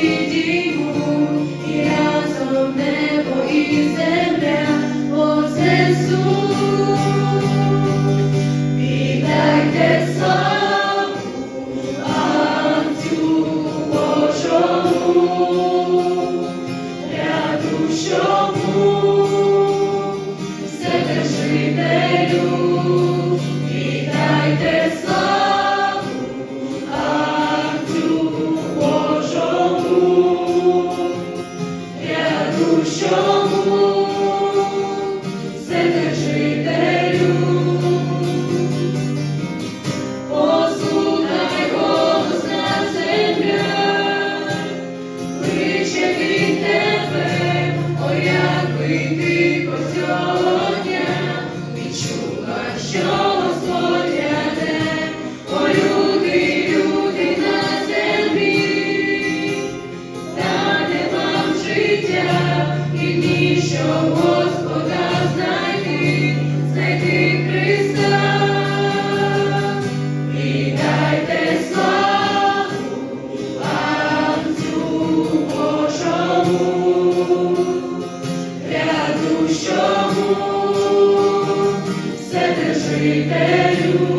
Підіймо і разом небо і землю. Святий ти. te.